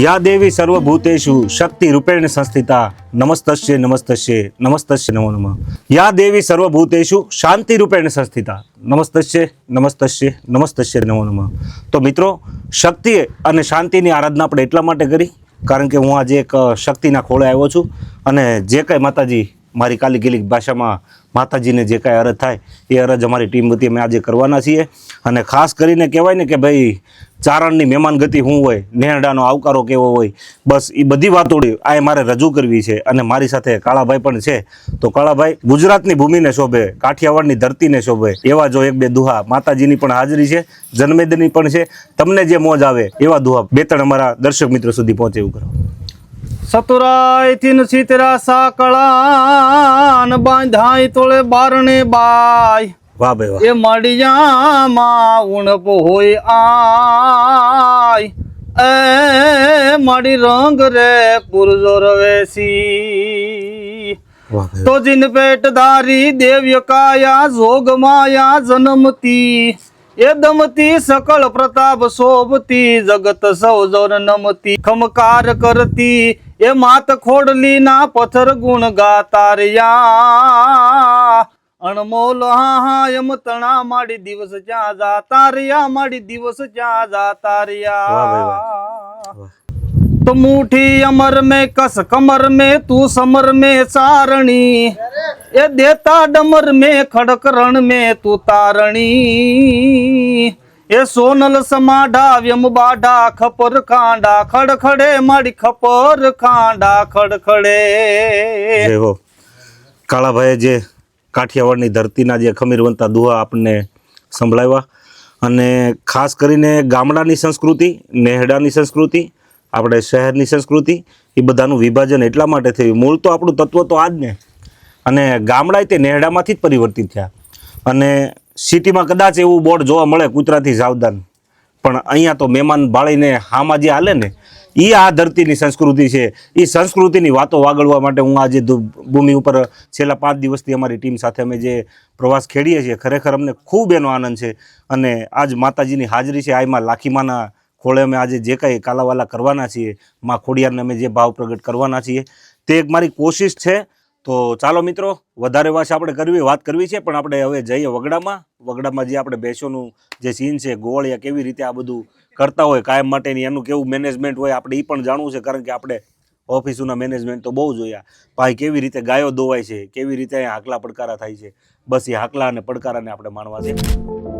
યા દેવી સર્વભૂતેશુ શક્તિ રૂપેણ સંસ્થિતા, નમસ્તસ્ય નમસ્તસ્ય નમસ્તસ્ય નમો નમઃ. યા દેવી સર્વભૂતેશુ શાંતિ રૂપેણ સંસ્થિતા, નમસ્તસ્ય નમસ્તસ્ય નમસ્તસ્ય નમો નમઃ. તો મિત્રો, શક્તિ અને શાંતિની આરાધના આપણે એટલા માટે કરી, કારણ કે હું આજે એક શક્તિના ખોળે આવ્યો છું અને જે કાંઈ માતાજી મારી કાલી કેલી ભાષામાં માતાજીને જે કાંઈ અરજ થાય, એ અરજ અમારી ટીમ વતી અમે આજે કરવાના છીએ. અને ખાસ કરીને કહેવાય ને કે ભાઈ ચારણની મહેમાન ગતિ શું હોય નેહડાનો આવકારો કેવો હોય, બસ એ બધી વાતોડી આ મારે રજૂ કરવી છે અને મારી સાથે કાળાભાઈ પણ છે. તો કાળાભાઈ, ગુજરાતની ભૂમિને શોભે, કાઠિયાવાડની ધરતીને શોભે, એવા જો એક બે દુહા માતાજીની પણ હાજરી છે, જન્મેદની પણ છે, તમને જે મોજ આવે એવા દુહા બે ત્રણ અમારા દર્શક મિત્રો સુધી પહોંચે એવું કરો. સતુરાય થીન સીતરા સાકળાન બાંધાય તોળે બારણે બાય. વાહ ભાઈ વાહ. એ મડિયામાં ઉણપ હોય આય. એ માડી રંગ રે પુરજો રવેસી તો જીન પેટ ધારી દેવ્ય કાયા જોગ માયા જન્મતી. એ દમતી સકળ પ્રતાપ શોભતી જગત સૌ જન નમતી. ખમકાર કરતી એ માત ખોડલી ના પથ્થર ગુણ ગાતા રહ્યા. ಅಣಮೋಲ ಹಾ ಯಮತಣ ಮಾಡಿ ದಿವಸ ಚಾಜಾ ತಾರಿಯ ಮಾಡಿ ದಿವಸ ಚಾಜಾ ತಾರಿಯ तो मुठी अमर में कस कमर में तू समर में सारणी ये देता डमर में खड़करण में तू तारणी ये सोनल समाडा व्यम बाडा खपर कांडा खड़खड़े माड़ी खपर कांडा खड़खड़े काला भाई जे કાઠિયાવાડની ધરતીના જે ખમીરવંતા દુહા આપણને સંભળાવ્યા. અને ખાસ કરીને ગામડાની સંસ્કૃતિ, નેહડાની સંસ્કૃતિ, આપણે શહેરની સંસ્કૃતિ, એ બધાનું વિભાજન એટલા માટે થયું. મૂળ તો આપણું તત્વ તો આ જ ને. અને ગામડા તે નેહડામાંથી જ પરિવર્તિત થયા. અને સિટીમાં કદાચ એવું બોર્ડ જોવા મળે કૂતરાથી સાવધાન. પણ અહીંયા તો મહેમાન બાળીને હામાં જે હાલે ને એ આ ધરતીની સંસ્કૃતિ છે. એ સંસ્કૃતિની વાતો વાગળવા માટે હું આજે ભૂમિ ઉપર છેલ્લા પાંચ દિવસથી અમારી ટીમ સાથે અમે જે પ્રવાસ ખેડીએ છીએ, ખરેખર અમને ખૂબ એનો આનંદ છે. અને આજ માતાજીની હાજરી છે આમાં લાખીમાના ખોળે અમે આજે જે કાંઈ કાલાવાલા કરવાના છીએ, મા ખોડિયારને અમે જે ભાવ પ્રગટ કરવાના છીએ, તે એક મારી કોશિશ છે. તો ચાલો મિત્રો, વધારે વાસ આપણે કરવી, વાત કરવી છે, પણ આપણે હવે જઈએ વગડામાં. વગડામાં જે આપણે ભેંસોનું જે સીન છે, ગોળ યા કેવી રીતે આ બધું કરતા હોય કાયમ માટેની, એનું કેવું મેનેજમેન્ટ હોય આપણે એ પણ જાણવું છે, કારણ કે આપણે ઓફિસોના મેનેજમેન્ટ તો બહુ જોયા. ભાઈ, કેવી રીતે ગાયો દોવાય છે, કેવી રીતે હાકલા પડકારા થાય છે. બસ એ હાકલા અને પડકારાને આપણે માણવા છે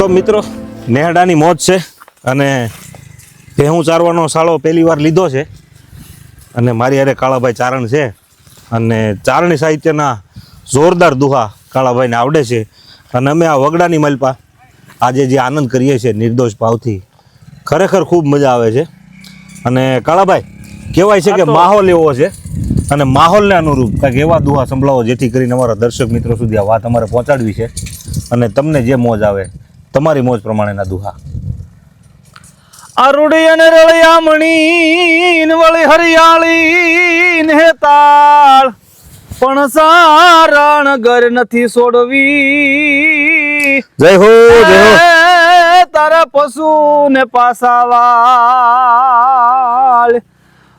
તો મિત્રો નેહડાની મોજ છે અને ભેહું ચારવાનો સાળો પહેલી વાર લીધો છે. અને મારી હારે કાળાભાઈ ચારણ છે અને ચારણી સાહિત્યના જોરદાર દુહા કાળાભાઈને આવડે છે. અને અમે આ વગડાની મલપા આજે જે આનંદ કરીએ છીએ નિર્દોષ ભાવથી ખરેખર ખૂબ મજા આવે છે. અને કાળાભાઈ કહેવાય છે કે માહોલ એવો છે અને માહોલને અનુરૂપ કંઈક એવા દુહા સંભળાવો જેથી કરીને અમારા દર્શક મિત્રો સુધી આ વાત અમારે પહોંચાડવી છે અને તમને જે મોજ આવે તમારી મોજ પ્રમાણેના દુહા. અરુડી અને રળિયામણી ને વળી હરિયાળી ને તાળ પણ સારણ ઘર નથી છોડવી જય હો જય હો. તારા પશુ ને પાસાવાળ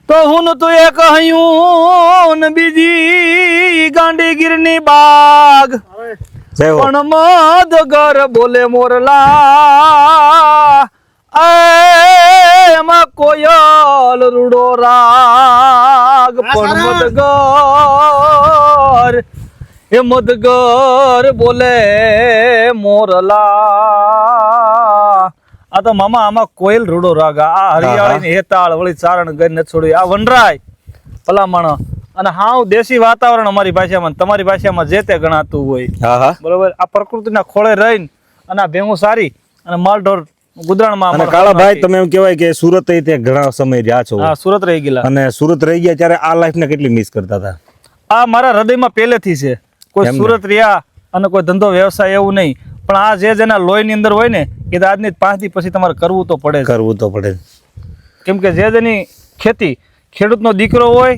તો હું તું એક કહ્યું બીજી ગાંડી ગીરની બાગ પણ ઘર બોલે મોરલા એમાં કોયલ રૂડો રાગ. પણ મધગર એ મધગર બોલે મોરલા આ તો મામા આમાં કોયલ રૂડો રાગ. આ હરિયાળી હેતાળ વળી ચારણ ગઈ ને છોડી આ વનરાય ભલામણ. અને હાવ દેશી વાતાવરણ અમારી ભાષામાં તમારી ભાષામાં જે તે ગણાતું હોય. બરોબર? આ પ્રકૃતિના ખોળે રહીને અને આ ભેગું સારી અને માલઢોર અમારા કાળાભાઈ તમે એમ કહેવાય કે સુરત તે ઘણા સમય રહ્યા છો. હા સુરત રહી ગયેલા. અને સુરત રહી ગયા ત્યારે આ લાઈફને કેટલી મિસ કરતા હતા? આ મારા હૃદયમાં પહેલેથી છે. કોઈ સુરત રહ્યા અને કોઈ ધંધો વ્યવસાય એવું નહીં. પણ આ જે જેના લોહીની અંદર હોય ને એ તો આજની પાંચ દી પછી તમારે કરવું તો પડે કરવું તો પડે કેમ કે જે જેની ખેતી ખેડૂતનો દીકરો હોય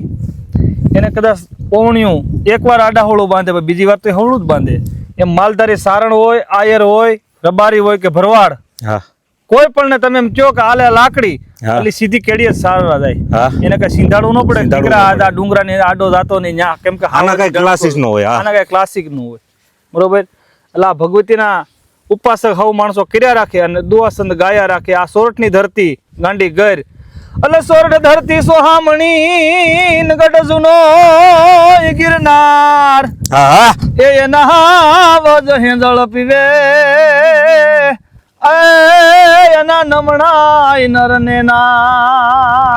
એને કદાચ ઓવણ્યું એકવાર આડા હોળું બાંધે બીજી વાર તો હોળું જ બાંધે. એમ માલધારી સારણ હોય આયર હોય રબારી હોય કે ભરવાડ હા. કોઈ પણ ને તમે એમ કહો કે આલે લાકડી. એટલે સીધી કેડી જ સારવા જાય એને કઈ સિંધાડવું ન પડે દીકરા આ ડુંગરા ને આડો જાતો નહીં ન્યા કેમ કે આના કઈ ક્લાસિક નો હોય આના કઈ ક્લાસિકનું હોય. બરોબર? એટલે આ ભગવતીના ઉપાસક હવ માણસો કર્યા રાખે અને દુઆસંદ ગાયા રાખે. આ સોરઠની ધરતી ગાંડી ગર એટલે સોરઠ ધરતી સોહામણી ગઢ જૂનો ગિરનાર. એ એના વજ હેંજળ પીવે. એના નમણાય નરને નાર.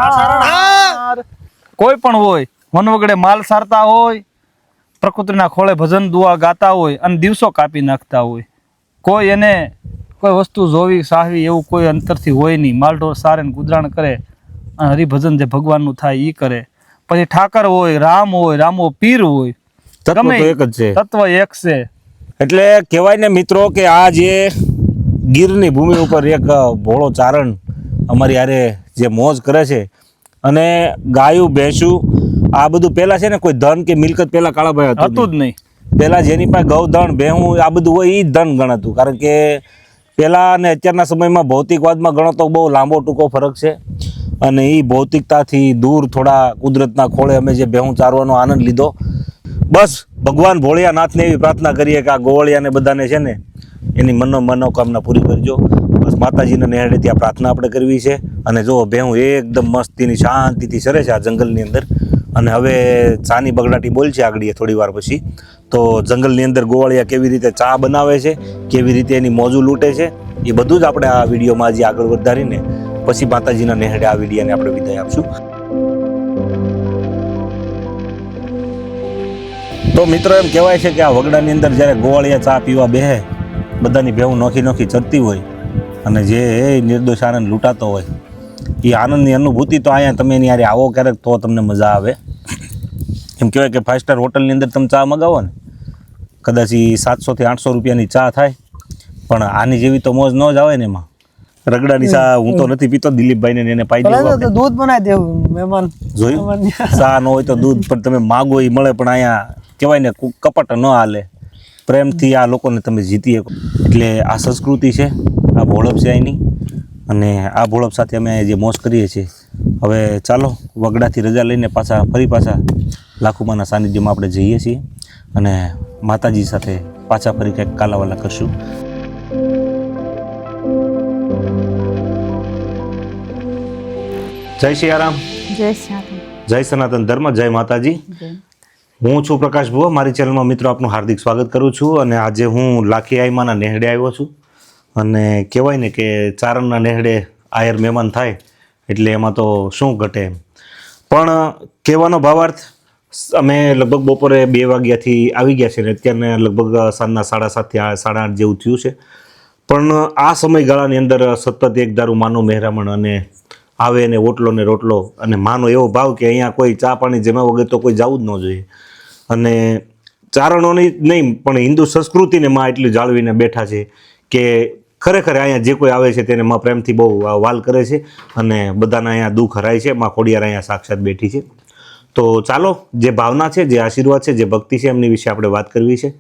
કોઈ પણ હોય મનવગડે માલ સારતા હોય પ્રકૃતિના ખોળે ભજન દુઆ ગાતા હોય અને દિવસો કાપી નાખતા હોય. કોઈ એને કોઈ વસ્તુ જોવી સાહવી એવું કોઈ અંતરથી હોય નહીં. માલઢોર સારે ગુજરાણ કરે. અને હરિભજન જે ભગવાનનું થાય એ કરે. પછી ઠાકર હોય રામ હોય રામો પીર હોય. તત્વ ગમે એક જ છે. તત્વ એક છે. એટલે કહેવાય ને મિત્રો કે આ જે ગીરની ભૂમિ ઉપર એક ભોળો ચારણ અમારી હારે જે મોજ કરે છે અને ગાયું ભેંસું આ બધું પહેલાં છે ને કોઈ ધન કે મિલકત પહેલાં કાળાભાઈ હતું હતું જ નહીં. પહેલાં જેની પાસે ગૌધન ભેહું આ બધું હોય એ જ ધન ગણાતું. કારણ કે પહેલાં અને અત્યારના સમયમાં ભૌતિકવાદમાં ગણો તો બહુ લાંબો ટૂંકો ફરક છે. અને એ ભૌતિકતાથી દૂર થોડા કુદરતના ખોળે અમે જે ભેહું ચારવાનો આનંદ લીધો. બસ, ભગવાન ભોળિયાનાથને એવી પ્રાર્થના કરીએ કે આ ગોવળિયાને બધાને છે ને એની મનો મનોકામના પૂરી કરજો. બસ, માતાજીને નેહડે ત્યાં પ્રાર્થના આપણે કરવી છે. અને જો ભેહું એકદમ મસ્તીની, શાંતિથી સરે છે આ જંગલની અંદર. અને હવે ચાની બગડાટી બોલ છે આગળ થોડી વાર પછી. તો જંગલની અંદર ગોવાળિયા કેવી રીતે ચા બનાવે છે, કેવી રીતે એની મોજું લૂંટે છે, એ બધું જ આપણે આ વિડીયોમાં આજે આગળ વધારીને પછી માતાજીના નેહડે આ વિડીયોને આપણે વિદાય આપશું. તો મિત્રો, એમ કહેવાય છે કે આ વગડાની અંદર જ્યારે ગોવાળિયા ચા પીવા બેહે, બધાની ભેવું નોખી નોખી ચરતી હોય અને જે એ નિર્દોષ આનંદ લૂંટાતો હોય એ આનંદની અનુભૂતિ તો અહીંયા તમે એની યારે આવો ક્યારેક તો તમને મજા આવે. એમ કહેવાય કે ફાઇવ સ્ટાર હોટલની અંદર તમે ચા મગાવો ને, કદાચ એ સાતસોથી આઠસો રૂપિયાની ચા થાય, પણ આની જેવી તો મોજ ન જ આવે ને એમાં. રગડાની સા હું તો નથી પીતો દિલીપભાઈને ને એને પાઈ દેવું તો દૂધ બનાવી દેવું મહેમાન. જોયું? સા ન હોય તો દૂધ પણ તમે માગો એ મળે પણ અહીંયા કહેવાય ને કપટ ન હાલે. પ્રેમથી આ લોકોને તમે જીતી શકો એટલે આ સંસ્કૃતિ છે આ ભોળપ છે અહીંની અને આ ભોળપ સાથે અમે જે મોજ કરીએ છીએ. હવે ચાલો વગડાથી રજા લઈને પાછા ફરી પાછા લાખુમાના સાનિધ્યમાં આપણે જઈએ છીએ. અને માતાજી સાથે પાછા ફરી કંઈક કાલાવાલા કરશું. જય સિયારામ જય જય સનાતન ધર્મ જય માતાજી. હું છું પ્રકાશ ભુવા. મારી ચેનલમાં મિત્રો આપનું હાર્દિક સ્વાગત કરું છું અને આજે હું લાખી આઈમાના નેહડે આવ્યો છું. અને કહેવાય ને કે ચારણના નેહડે આયર મહેમાન થાય એટલે એમાં તો શું ઘટે એમ. પણ કહેવાનો ભાવાર્થ અમે લગભગ બપોરે બે વાગ્યાથી આવી ગયા છે ને અત્યારને લગભગ સાંજના સાડા સાતથી સાડા આઠ જેવું થયું છે. પણ આ સમયગાળાની અંદર સતત એક દારૂ માનો મહેરામણ અને આવે ને ઓટલો ને રોટલો. અને માનો એવો ભાવ કે અહીંયા કોઈ ચા પાણી જમ્યા વગર તો કોઈ જવું જ ન જોઈએ. અને ચારણોની નહીં પણ હિન્દુ સંસ્કૃતિને માં એટલી જાળવીને બેઠા છે કે ખરેખર અહીંયા જે કોઈ આવે છે તેને માં પ્રેમથી બહુ વાલ કરે છે અને બધાના અહીંયા દુઃખ હરાય છે. માં ખોડિયાર અહીંયા સાક્ષાત બેઠી છે. તો ચાલો જે ભાવના છે જે આશીર્વાદ છે જે ભક્તિ છે એમની વિશે આપણે વાત કરવી છે.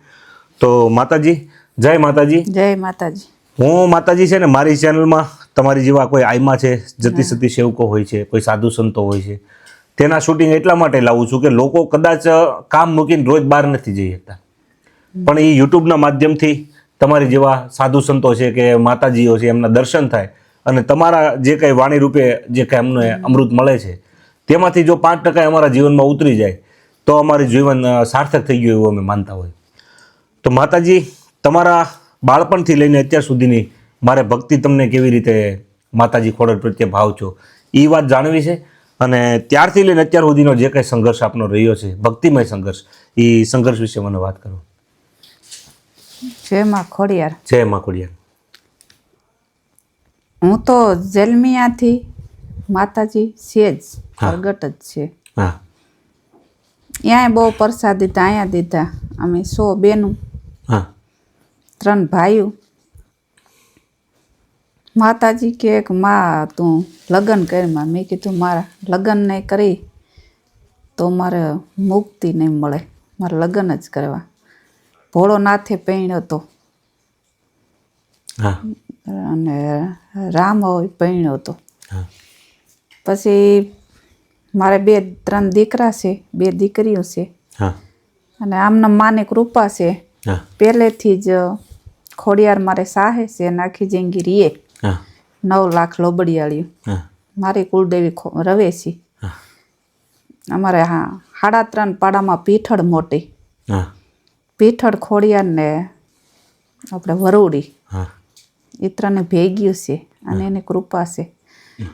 તો માતાજી જય માતાજી. જય માતાજી. હું માતાજી છે ને મારી ચેનલમાં તમારી જેવા કોઈ આયમાં છે જતી સતી સેવકો હોય છે કોઈ સાધુ સંતો હોય છે તેના શૂટિંગ એટલા માટે લાવું છું કે લોકો કદાચ કામ મૂકીને રોજ બહાર નથી જઈ શકતા. પણ એ યુટ્યુબના માધ્યમથી તમારી જેવા સાધુ સંતો છે કે માતાજીઓ છે એમના દર્શન થાય અને તમારા જે કંઈ વાણી રૂપે જે કંઈ અમને અમૃત મળે છે તેમાંથી જો પાંચ ટકા અમારા જીવનમાં ઉતરી જાય તો અમારું જીવન સાર્થક થઈ ગયું એવું અમે માનતા હોય. તો માતાજી તમારા બાળપણથી લઈને અત્યાર સુધીની મારે ભક્તિ તમને કેવી રીતે માતાજી ખોડલ પ્રત્યે ભાવ છો? એ વાત જાણવી છે અને ત્યારથી લઈને અત્યાર સુધીનો જે કંઈ સંઘર્ષ આપનો રહ્યો છે ભક્તિમય સંઘર્ષ એ સંઘર્ષ વિશે મને વાત કરો. જય માં ખોડિયાર. જય મા ખોડિયાર. હું તો જલમિયાથી માતાજી છે જ. પ્રગટ જ છે. હા. ત્યાંય બહુ પ્રસાદ દીધા અહીંયા દીધા. અમે સો બેનું હા. ત્રણ ભાઈઓ માતાજી કે માં તું લગ્ન કરીમાં મેં કીધું મારા લગ્ન નહીં કરી તો મારે મુક્તિ નહીં મળે. મારે લગ્ન જ કરવા. ભોળો નાથે પૈણ્યો હતો અને રામ હોય પૈણ્યો હતો પછી મારે બે ત્રણ દીકરા છે બે દીકરીઓ છે. અને આમના માને કૃપા છે. પહેલેથી જ ખોડિયાર મારે સાહે છે અને આખી જિંદગી રીએ. નવ લાખ લોબડિયાળિયું મારી કુળદેવી ખો- રવેશી. અમારે હા સાડા ત્રણ પાડામાં પીઠળ મોટી. પીઠળ ખોડિયાર ને આપણે વરુડી. એ ત્રણે ભેગ્યું છે અને એની કૃપા છે.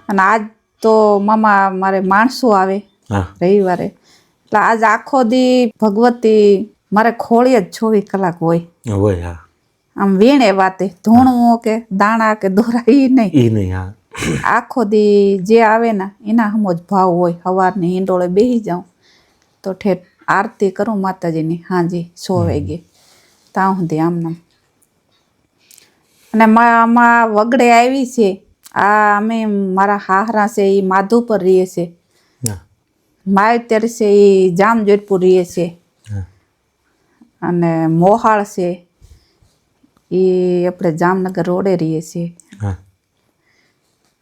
અને આજ તો મામા મારે માણસો આવે રવિવારે. એટલે આજ આખો દી ભગવતી મારે ખોળી જ ચોવીસ કલાક હોય. હોય હા. આમ વીણે વાતે ધૂણવું કે દાણા કે દોરા એ નહીં. એ નહીં હા. આખો દી જે આવે ને એના હમો જ ભાવ હોય. સવારની હિંડોળે બેસી જાઉં. તો ઠેઠ આરતી કરું માતાજીની હાજી સો વાગે. ત્યાં સુધી આમનામ. અને આમાં વગડે આવી છે. આ અમે મારા હાહરા છે એ માધુપર રહીએ છે. માયતર છે એ જામજોધપુર રહીએ છે. અને મોહાળ છે. એ આપણે જામનગર રોડે રહીએ છીએ.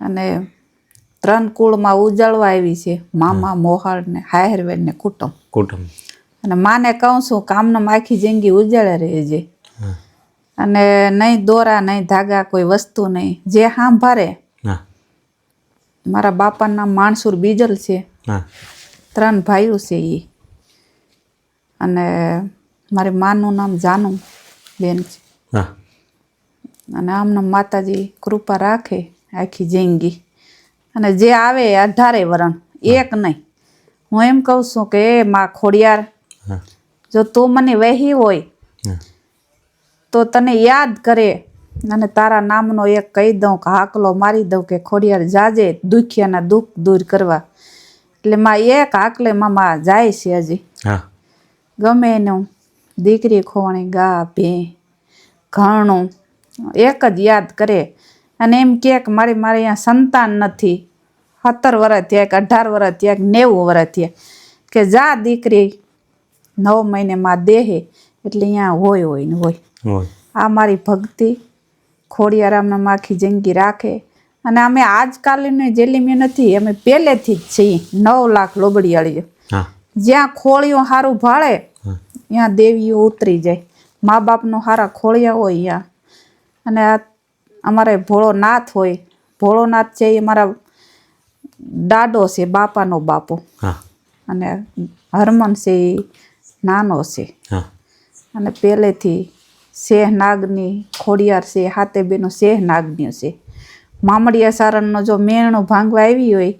અને ત્રણ કુળમાં ઉજાળવા આવી છે મામા મોહાળ ને હાયરવેન ને કુટુંબ. કુટુંબ. અને માને કહું છું કામનો આખી જિંદગી ઉજાળે રહેજે અને નહીં દોરા નહીં ધાગા કોઈ વસ્તુ નહીં જે સાંભારે મારા મારા નામ માણસુર બીજલ છે. ત્રણ ભાઈઓ છે એ અને મારી માનું નામ જાનુ બેન છે. હા. અને આમને માતાજી કૃપા રાખે આખી જિંદગી. અને જે આવે એ અઢારે વરણ એક નહીં. હું એમ કહું છું કે એ માં ખોડિયાર જો તું મને વહી હોય તો તને યાદ કરે અને તારા નામનો એક કહી દઉં કે હાકલો મારી દઉં કે ખોડિયાર જાજે દુખિયાના દુઃખ દૂર કરવા. એટલે માં એક હાકલે મામા જાય છે હજી. ગમે એનું દીકરી ખોવાણી ગા ભે ઘરણું એક જ યાદ કરે. અને એમ કહે કે મારી મારે અહીંયા સંતાન નથી. સત્તર વર્ષ થયા કે અઢાર વર્ષ થયા કે નેવું વર્ષ થયા કે જા દીકરી નવ મહિને માં દેહે એટલે અહીંયા હોય હોય ને હોય. આ મારી ભક્તિ. ખોડિયારામના માખી જિંદગી રાખે. અને અમે આજકાલની જેલી નથી અમે પહેલેથી જ છીએ. નવ લાખ લોબડી હા. જ્યાં ખોળીઓ સારું ભાળે ત્યાં દેવીઓ ઉતરી જાય. મા બાપનો સારા ખોળિયા હોય ત્યાં અને આ અમારે ભોળોનાથ હોય ભોળોનાથ છે એ અમારા દાડો છે બાપાનો બાપો. અને હરમન છે એ નાનો છે. અને પહેલેથી શેહનાગની ખોડિયાર છે હાથે બેનો શેહ નાગની છે. મામડિયા સારણનો જો મેણો ભાંગવા આવી હોય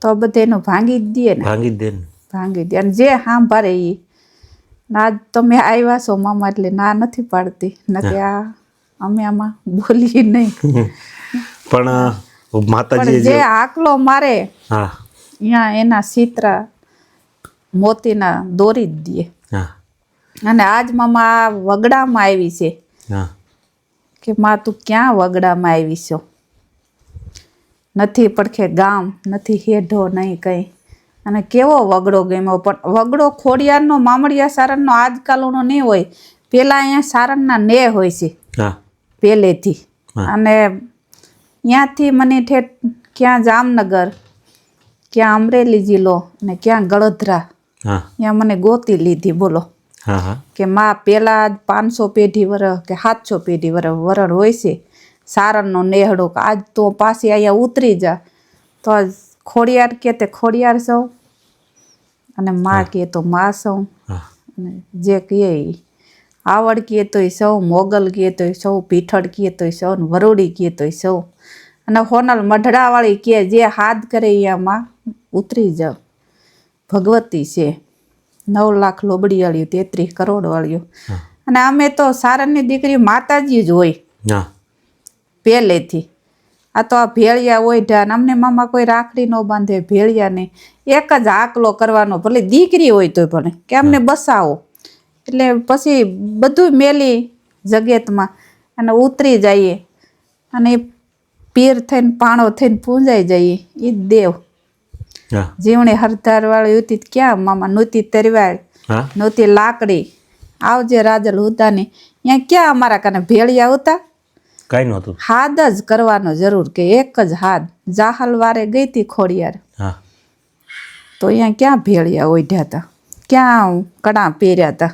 તો બધે એનું ભાંગી જ દે ને. ભાંગી દે ભાંગી દે. અને જે સાંભારે એ ના તમે આવ્યા છો મામા એટલે ના નથી પાડતી. નથી આ અમે આમાં બોલીએ નહીં. પણ માતાજી જે આકલો મારે હા. ત્યાં એના ચિત્રા મોતીના દોરી જ દે. હા. અને આજ મામા આ વગડામાં આવી છે. હા. કે માં તું ક્યાં વગડામાં આવી છો? નથી પડખે ગામ નથી હેઢો નહીં કંઈ. અને કેવો વગડો ગમ્યો? પણ વગડો ખોડિયારનો મામડિયા સારણનો આજકાલનો નહીં હોય. પહેલાં અહીંયા સારણના ને હોય છે. હા. પહેલેથી. અને ત્યાંથી મને ઠેઠ ક્યાં જામનગર ક્યાં અમરેલી જિલ્લો ને ક્યાં ગળધરા ત્યાં મને ગોતી લીધી બોલો. કે માં પેલા પાંચસો પેઢી વર કે સાતસો પેઢી વર વરણ હોય છે. સારણનો નેહડો કે આજ તો પાછી અહીંયા ઉતરી જા. તો આજ ખોડિયાર કે તે ખોડિયાર સૌ અને માં કે તો માં સૌ. અને જે કહે ઈ. આવડ કહે તોય સૌ મોગલ કહે તોય સૌ પીઠળ કહે તોય સૌ વરોડી કહે તોય સૌ. અને હોનલ મઢડાવાળી કે જે હાથ કરે એમાં ઉતરી જાવ ભગવતી છે. નવ લાખ લોબડીવાળીઓ તેત્રીસ કરોડવાળીઓ. હા. અને અમે તો સારણની દીકરી માતાજી જ હોય. પહેલેથી. આ તો આ ભેળિયા હોય ઢાન અમને મામા કોઈ રાખડી ન બાંધે ભેળિયા નહીં એક જ આકલો કરવાનો ભલે દીકરી હોય તોય ભલે કે અમને બસાવો. એટલે પછી બધું મેલી જગતમાં અને ઉતરી જઈએ. અને પીર થઈને પાણો થઈને પૂંજાઈ જઈએ. એ દેવ. જીવણી હરધારવાળી હતી ક્યાં મામા નહોતી તરવાળ નહોતી લાકડી. આવજે રાજલ હુતાની અહીંયા ક્યાં અમારા કને ભેળિયા હતા કઈ નહોતું હાદ જ કરવાનો જરૂર કે એક જ હાદ. જાહલ વારે ગઈ હતી ખોડિયાર. તો અહીંયા ક્યાં ભેળિયા ઓઢ્યા હતા ક્યાં કડા પહેર્યા હતા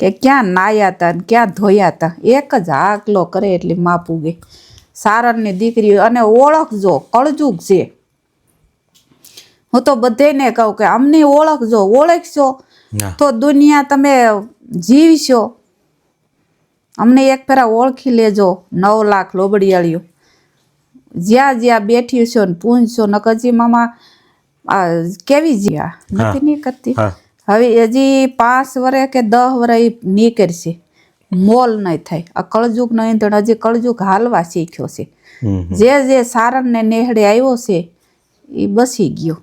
કે ક્યાં નાયા હતા ને ક્યાં ધોયા હતા એક જ હાકલો કરે એટલે માં પૂગે સારણની દીકરી અને ઓળખજો કળજુક છે. હું તો બધેને કહું કે અમને ઓળખજો ઓળખશો તો દુનિયા તમે જીવશો. અમને એક ફેરા ઓળખી લેજો નવ લાખ લોબડિયાળીઓ. જ્યાં જ્યાં બેઠી છો ને પૂંછશો નકજી મામા કેવી જ્યાં? નથી નહીં કરતી? હવે હજી પાંચ વરે કે દસ વર્ષ નીકળશે. મોલ નહીં થાય. આ નહીં ઈંધણ હજી કળજુગ હાલવા શીખ્યો છે. જે જે સારણને નેહડે આવ્યો છે એ બસી ગયો.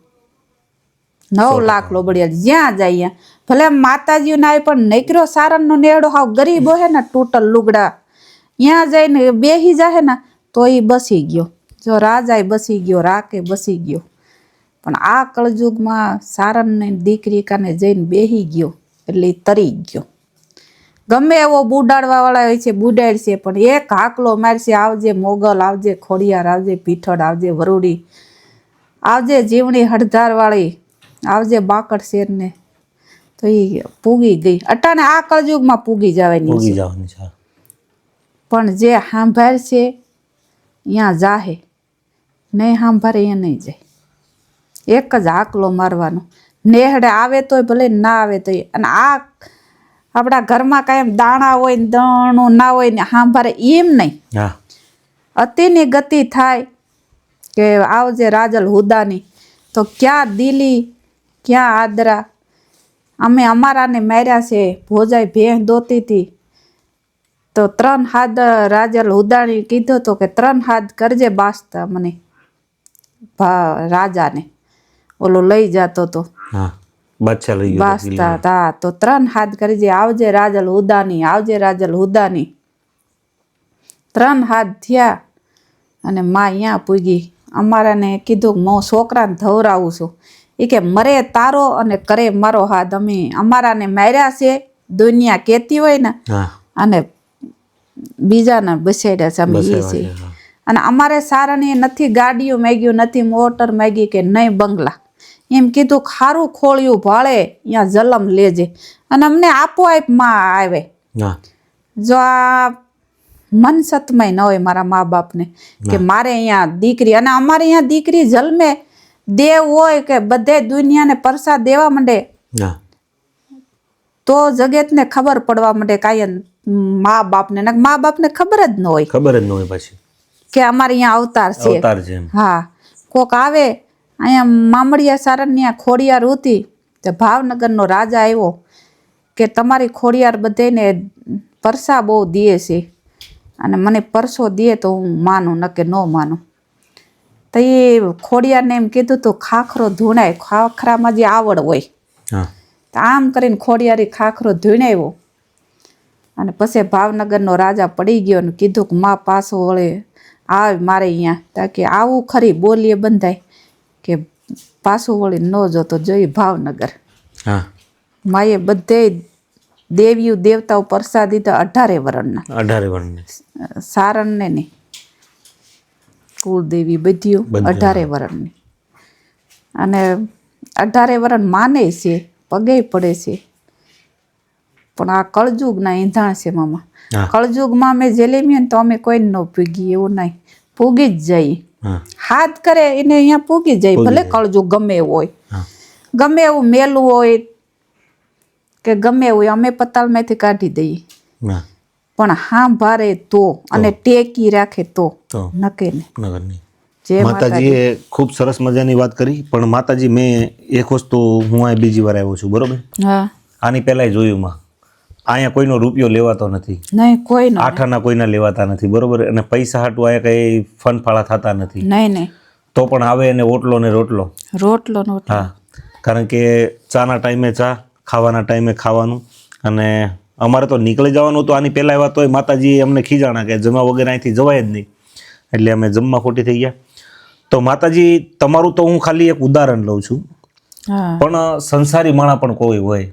નવ લાખ લોબડિયા જ્યાં જાય ભલે માતાજી ના આવી પણ નીકળ્યો સારણનો નેહડો હાવ ગરીબ હોય ને ટોટલ લુગડા. ત્યાં જઈને બેહી જાય ને તો એ બસી ગયો. જો રાજા બસી ગયો રાકે બસી ગયો. પણ આ કળજુગમાં સારણને દીકરી કાને જઈને બેહી ગયો એટલે તરી ગયો. ગમે એવો બુડાડવા વાળા હોય છે બુડાડશે પણ એક હાકલો મારશે આવજે મોગલ આવજે ખોડિયાર આવજે પીઠળ આવજે વરુડી આવજે જીવણી હડધારવાળી આવજે બાકડ શેરને. તો એ પૂગી ગઈ. અટાને આ કળજુગમાં પૂગી જવાની ઉગી જવાની છે પણ જે સાંભળશે ત્યાં જાહે. નહીં સાંભળે એ નહીં જાય. એક જ આકલો મારવાનો. નેહડે આવે તોય ભલે ના આવે તોય. અને આ આપણા ઘરમાં કાંઈ દાણા હોય ને દણું ના હોય ને સાંભળે એમ નહીં. અતિની ગતિ થાય કે આવજે રાજલ હુદાની. તો ક્યાં દિલી ક્યાં આદરા? અમે અમારાને માર્યા છે ભોજાઈ ભેં દોતી હતી. તો ત્રણ હાથ રાજલ હુદાણી કીધો તો કે ત્રણ હાથ કરજે બાસ્ત મને ભા રાજાને. ઓલો લઈ જતો બાદશાહ લઈ હતા તો ત્રણ હાથ કરજે આવજે રાજલ હુદાની આવજે રાજલ હુદાની ત્રણ હાથ થયા અને માં અહીંયા પૂગી. અમારાને કીધું કે હું છોકરાને ધવરાવું છું. એ કે મરે તારો અને કરે મારો હાથ. અમે અમારાને માર્યા છે દુનિયા કહેતી હોય ને અને બીજાને બસેડ્યા છે અમે એ છે, અને અમારે સારાની નથી ગાડીઓ માગ્યું નથી મોટર માગી કે નહીં બંગલા. એમ કીધું ખારું ખોળ્યું ભાળે ત્યાં જલમ લેજે. અને અમને આપોઆપમાં આવે. જો આ મનસતમય ન હોય મારા મા બાપને કે મારે અહીંયા દીકરી અને અમારે અહીંયા દીકરી જલમે દેવ હોય કે બધે દુનિયાને પરસાદ દેવા માંડે તો જગતને ખબર પડવા માંડે કાંઈ મા બાપને. ને મા બાપને ખબર જ ન હોય. ખબર જ ન હોય પછી. કે અમારે અહીંયા અવતાર છે. હા. કોક આવે અહીંયા મામડિયા સારણ્યા ખોડિયાર હતી તો ભાવનગરનો રાજા આવ્યો કે તમારી ખોડિયાર બધેને પરસા બહુ દે છે અને મને પરસો દે તો હું માનું ન કે ન માનું. તો એ ખોડિયારને એમ કીધું તો ખાખરો ધૂણાય ખાખરામાં જે આવડ હોય. તો આમ કરીને ખોડિયારી ખાખરો ધૂણાવ્યો. અને પછી ભાવનગરનો રાજા પડી ગયો ને કીધું કે મા પાછો વળે આવે મારે અહીંયા. તાકે આવું ખરી બોલીએ બંધાય. કે પાછું વળી ન જોતો જોઈ ભાવનગર. હા. માએ બધે દેવીઓ દેવતાઓ પ્રસાદ દીધા અઢારે વરણના. અઢારે વર્ષની સારણને નહીં કુળદેવી બધીઓ. અઢારે વરણની. અને અઢારે વરણ માને છે પગે પડે છે. પણ આ કળજુગના ઈંધાણ છે મામા. કળજુગમાં અમે જેલેમીએ ને તો અમે કોઈ ન પૂગી એવું નહીં. પૂગી જ જઈએ. હાથ કરે એને અહીંયા પૂગી જાય ભલે કળજો ગમે એવું હોય ગમે એવું મેલું હોય કે ગમે એવું હોય અમે પતાલમાંથી કાઢી દઈએ. પણ હા ભારે તો અને ટેકી રાખે તો નકે ને. જે માતાજી. માતાજીએ ખૂબ સરસ મજાની વાત કરી પણ માતાજી મેં એક વસ્તુ હું અહીં બીજી વાર આવ્યો છું બરોબર? હા. આની પહેલાંય જોયું માં. અહીંયા કોઈનો રૂપિયો લેવાતો નથી. નહીં કોઈ આઠાના કોઈના લેવાતા નથી બરોબર? અને પૈસા હાટું અહીંયા કઈ ફનફાળા થતા નથી. નહીં નહીં. તો પણ આવે એને ઓટલો ને રોટલો. રોટલો હા કારણ કે ચાના ટાઈમે ચા ખાવાના ટાઈમે ખાવાનું. અને અમારે તો નીકળી જવાનું તો આની પહેલાં એવા તોય માતાજી અમને ખીજાણા કે જમા વગેરે અહીંથી જવાય જ નહીં. એટલે અમે જમવા ખોટી થઈ ગયા. તો માતાજી તમારું તો હું ખાલી એક ઉદાહરણ લઉં છું. પણ સંસારી માણા પણ કોઈ હોય.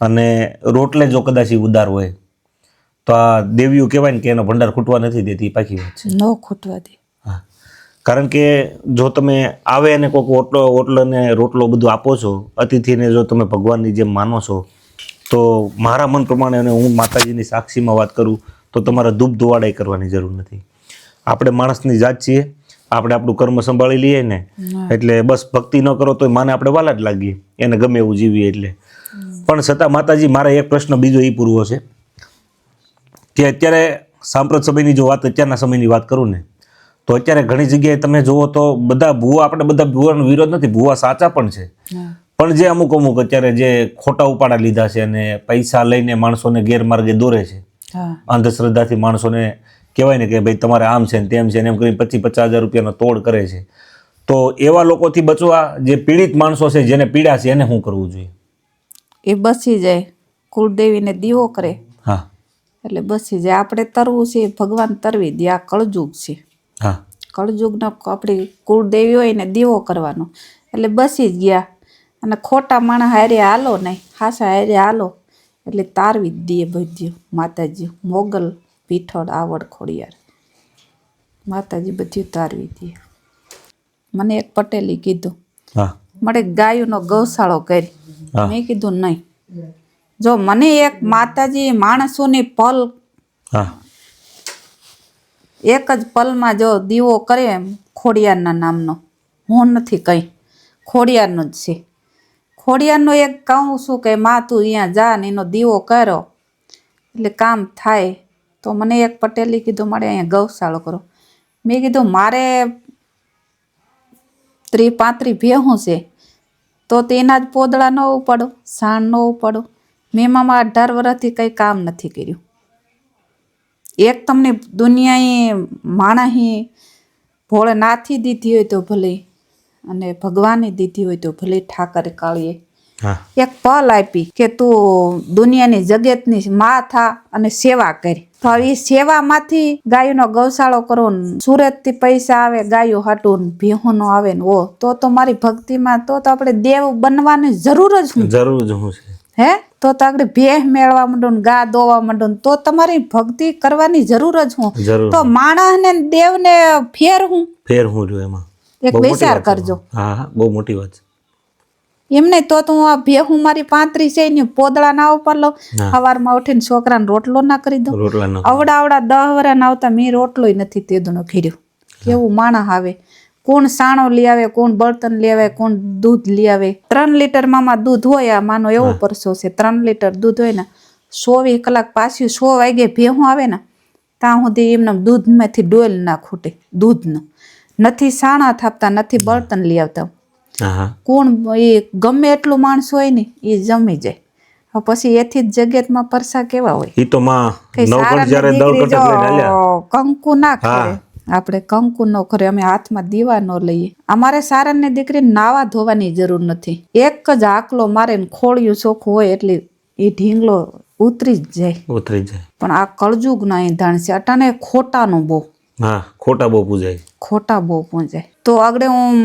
અને રોટલે જો કદાચ ઉદાર હોય તો આ દેવીઓ કહેવાય ને કે એનો ભંડાર ખૂટવા નથી દેતી પાકી વાત છે. ન ખૂટવા દે. કારણ કે જો તમે આવે અને કોઈક ઓટલો ઓટલો ને રોટલો બધું આપો છો અતિથિને જો તમે ભગવાનની જેમ માનો છો તો મારા મન પ્રમાણે અને હું માતાજીની સાક્ષીમાં વાત કરું તો તમારે ધૂપ ધોવાડાઈ કરવાની જરૂર નથી. આપણે માણસની જાત છીએ આપણે આપણું કર્મ સંભાળી લઈએ ને એટલે બસ ભક્તિ ન કરો તો માને આપણે વાલા જ લાગીએ એને ગમે એવું જીવીએ એટલે. પણ છતાં માતાજી મારે એક પ્રશ્ન બીજો એ પૂરવો છે કે અત્યારે સાંપ્રત સમયની જો વાત અત્યારના સમયની વાત કરું ને તો અત્યારે ઘણી જગ્યાએ તમે જુઓ તો બધા ભૂવા આપણે બધા ભૂવાનો વિરોધ નથી ભૂવા સાચા પણ છે. પણ જે અમુક અમુક અત્યારે જે ખોટા ઉપાડા લીધા છે અને પૈસા લઈને માણસોને ગેરમાર્ગે દોરે છે. અંધશ્રદ્ધાથી માણસોને કહેવાય ને કે ભાઈ તમારે આમ છે ને તેમ છે ને એમ કરીને પચીસ પચાસ હજાર રૂપિયાનો તોડ કરે છે. તો એવા લોકોથી બચવા જે પીડિત માણસો છે જેને પીડા છે એને શું કરવું જોઈએ? એ બસી જાય. કુળદેવીને દીવો કરે. હા. એટલે બસી જાય. આપણે તરવું છે ભગવાન તરવી દે. આ કળજુગ છે. હા. કળજુગનો આપણી કુળદેવી હોય ને દીવો કરવાનો. એટલે બસી જ ગયા. અને ખોટા માણસ હારે હાલો નહીં. હાસા હારે હાલો. એટલે તારવી જ દે બધું માતાજી મોગલ પીઠળ આવડ ખોડિયાર. માતાજી બધું તારવી દે. મને એક પટેલી કીધું. હા. મળે ગાયોનો ગૌશાળો કરી. મેં કીધું નહીં. જો મને એક માતાજી માણસોની પલ એક જ પલમાં જો દીવો કરે ખોડિયારના નામનો. હું નથી કંઈ. ખોડિયારનો જ છે. ખોડિયારનો એક કહું છું કે માં તું અહીંયા જા ને એનો દીવો કરો. એટલે કામ થાય. તો મને એક પટેલી કીધું મારે અહીંયા ગૌશાળો કરો. મેં કીધું મારે ત્રી પાંત્રી ભેહું છે, તો તેના જ પોદળા ન ઉપાડો, સાણ ન ઉપાડો. મેં મામા અઢાર વર્ષથી કંઈ કામ નથી કર્યું. એક તમને દુનિયાએ માણસી ભોળેનાથી દીધી હોય તો ભલે, અને ભગવાને દીધી હોય તો ભલે ઠાકર કાળીએ. એક પલ આપી કે તું દુનિયાની જગતની માં થા અને સેવા કરી. તો એ સેવામાંથી ગાયોનો ગૌશાળો કરો ને સુરતથી પૈસા આવે ગાયો હટું ને આવે ને ઓ તો તો મારી ભક્તિમાં તો તો આપણે દેવ બનવાની જરૂર જ હું. જરૂર જ હું છે. હે? તો તો આપણે ભેહ મેળવા માંડો ને ગા દોવા માંડો ને તો તમારી ભક્તિ કરવાની જરૂર જ હું. તો માણસ ને દેવને ફેર હું. ફેર હું જો એમાં. એક વિચાર કરજો. હા હા બહુ મોટી વાત છે. એમ નહીં તો તો હું આ ભેહું મારી પાંત્રીસ છે ને પોદળા ના ઉપર લો હા. સવારમાં ઉઠીને છોકરાને રોટલો ના કરી દઉં. અવડા આવડા દહ વરા ના આવતા મેં રોટલો નથી તેદુનો ખીર્યો કેવું માણસ આવે. કોણ સાણો લઈ આવે કોણ બળતણ લઈ આવે કોણ દૂધ લઈ આવે. ત્રણ લીટર મામા દૂધ હોય આ માનો એવો પરસો છે. ત્રણ લીટર દૂધ હોય ને સોવી કલાક પાછું સો વાગે ભેહું આવે ને ત્યાં સુધી એમને દૂધમાંથી ડોલ ના ખૂટે દૂધનું. નથી સાણા થાપતા નથી બળતણ લઈ આવતા. કોણ એ ગમે એટલું માણસ હોય ને એ જમી જાય. પછી એથી જ જગતમાં પરસા કેવા હોય? એ તો માં કંકુ ના કરે આપણે કંકુ ન કરે અમે હાથમાં દીવા ન લઈએ. અમારે સારાની દીકરી નાવા ધોવાની જરૂર નથી. એક જ આકલો મારે ને ખોળિયું ચોખ્ખું હોય એટલે એ ઢીંગલો ઉતરી જ જાય. ઉતરી જાય. પણ આ કળજુગ ના ઈંધાણ છે. અટાને ખોટાનું બહુ. હા ખોટા બહુ પૂજાય. ખોટા બહુ પૂજાય. તો આગળ હું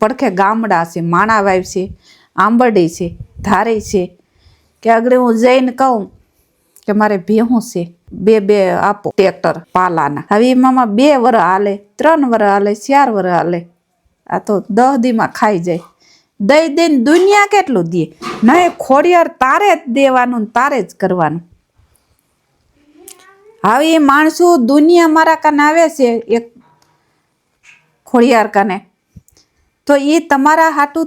પડખે ગામડા છે, માણા વાવ છે, આંબરડી છે, ધારી છે. કે આગળ હું જઈને કહું કે મારે ભેહું છે, બે બે આપો. ટ્રેક્ટર પાલાના. હવે એમાં બે વર હાલે, ત્રણ વર હાલે, ચાર વર હાલે. આ તો દહ દીમાં ખાઈ જાય. દઈ દઈને દુનિયા કેટલું દે? નહીં, ખોડિયાર તારે જ દેવાનું તારે જ કરવાનું. હવે એ માણસો દુનિયા મારા કાને આવે છે, એક ખોડિયાર કાને. તો એ તમારા હાટું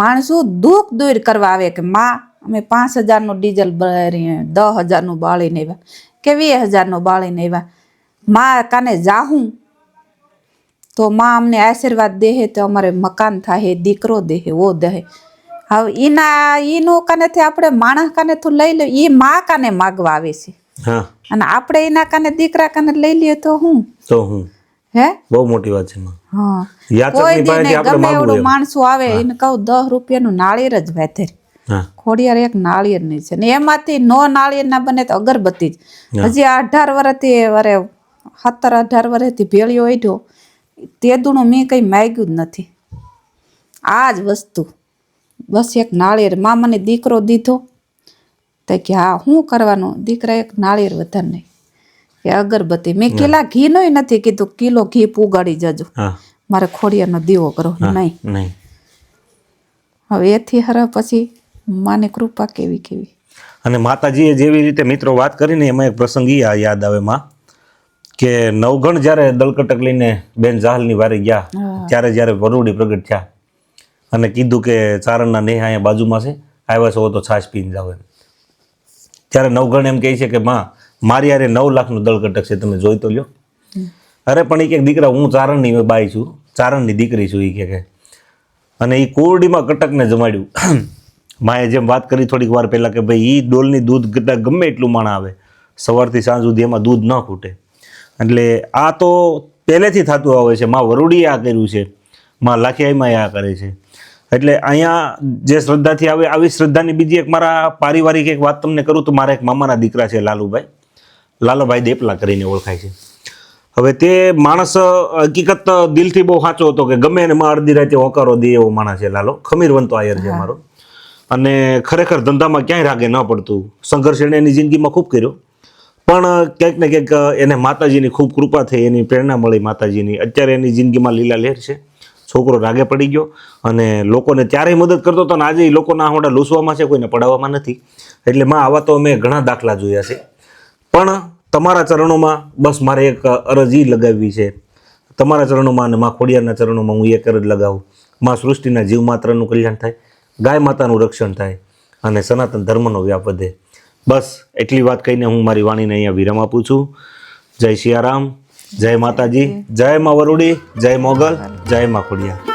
માણસો દુઃખ દૂર કરવા આવે કે માં અમે પાંચ હજારનું ડીઝલ બળીને દસ હજારનું બાળીને આવ્યા કે વીસ હજારનું બાળીને આવ્યા. માં કાને જાહું? તો માં અમને આશીર્વાદ દેહે તો અમારે મકાન થાય દીકરો દેહે ઓ દેહે. હવે એના એનું કાનેથી આપણે માણસ કાને તો લઈ લે એ માં કાને માગવા આવે છે. અને આપણે એના કાને દીકરા કાને લઈ લઈએ તો હું? તો હું. હે? બહુ મોટી વાત છે માં. કોઈ દી પાસેથી ને આપણે ગમે એવડું માણસું આવે એને કહું દસ રૂપિયાનું નાળિયેર જ વેધેર ખોડિયાર એક નાળિયેરની છે. ને એમાંથી નો નાળિયેર ના બને તો અગરબત્તી જ. હજી અઢાર વર્ષથી વરે સત્તર અઢાર વર્ષથી ભેળીઓ ઓઢ્યો તે દુણું મેં કંઈ માગ્યું જ નથી. આ જ વસ્તુ. બસ એક નાળિયેર. મા મને દીકરો દીધો. તો કે હા શું કરવાનું? દીકરા એક નાળિયેર વધારે નહીં કે અગરબત્તી. મેં કિલા નો નથી કીધું કિલો ઘી પુગાડી જજો. મારે ખોડિયાનો દીવો કરો નહીં. હવે એથી હરા પછી માને કૃપા કેવી કેવી. અને માતાજીએ જેવી રીતે મિત્રો વાત કરીને એમાં એક પ્રસંગ એ આ યાદ આવે માં કે નવગણ જ્યારે દલકટક લઈને બેન જાહલની વારે ગયા ત્યારે જ્યારે વરુડી પ્રગટ થયા અને કીધું કે ચારણના નેહ અહીંયા બાજુમાં છે આવ્યા છો તો છાશ પીને જાવ ત્યારે નવગણ એમ કહે છે કે માં મારી યારે નવ લાખનું દળકટક છે, તમે જોઈ તો લ્યો. અરે, પણ એ કે દીકરા, હું ચારણની બાઈ છું, ચારણની દીકરી છું એ કે અને એ કોરડીમાં કટકને જમાડ્યું. માએ જેમ વાત કરી થોડીક વાર પહેલાં કે ભાઈ એ ડોલની દૂધ કરતાં ગમે એટલું માણા આવે. સવારથી સાંજ સુધી એમાં દૂધ ન ખૂટે. એટલે આ તો પહેલેથી થતું આવે છે. માં વરુડીએ આ કર્યું છે. માં લાખિયાઈમાં આ કરે છે. એટલે અહીંયા જે શ્રદ્ધાથી આવે, આવી શ્રદ્ધાની બીજી એક મારા પારિવારિક એક વાત તમને કરું તો મારા એક મામાના દીકરા છે લાલુભાઈ. લાલુભાઈ દેપલા કરીને ઓળખાય છે. હવે તે માણસ હકીકત દિલથી બહુ સાચો હતો કે ગમે એને માં અડધી રાતે હોકારો દે એવો માણસ છે લાલો. ખમીરવંતો આયર છે મારો. અને ખરેખર ધંધામાં ક્યાંય રાગે ન પડતું. સંઘર્ષ એણે એની જિંદગીમાં ખૂબ કર્યો. પણ ક્યાંક ને ક્યાંક એને માતાજીની ખૂબ કૃપા થઈ એની પ્રેરણા મળી માતાજીની. અત્યારે એની જિંદગીમાં લીલા લહેર છે. છોકરો રાગે પડી ગયો અને લોકોને ત્યારેય મદદ કરતો હતો ને આજે લોકોના આહોડા લૂસવામાં છે કોઈને પડાવવામાં નથી. એટલે માં આવા તો અમે ઘણા દાખલા જોયા છે. પણ તમારા ચરણોમાં, બસ મારે એક અરજી લગાવવી છે. તમારા ચરણોમાં અને મા ખોડિયારના ચરણોમાં હું એક અરજ લગાવું. માં સૃષ્ટિના જીવ માત્રનું કલ્યાણ થાય, ગાય માતાનું રક્ષણ થાય અને સનાતન ધર્મનો વ્યાપ વધે. બસ એટલી વાત કહીને હું મારી વાણીને અહીંયા વિરામ આપું છું. જય સિયારામ જય માતાજી, જય મા વરુડી, જય મોગલ, જય મા ખોડિયા.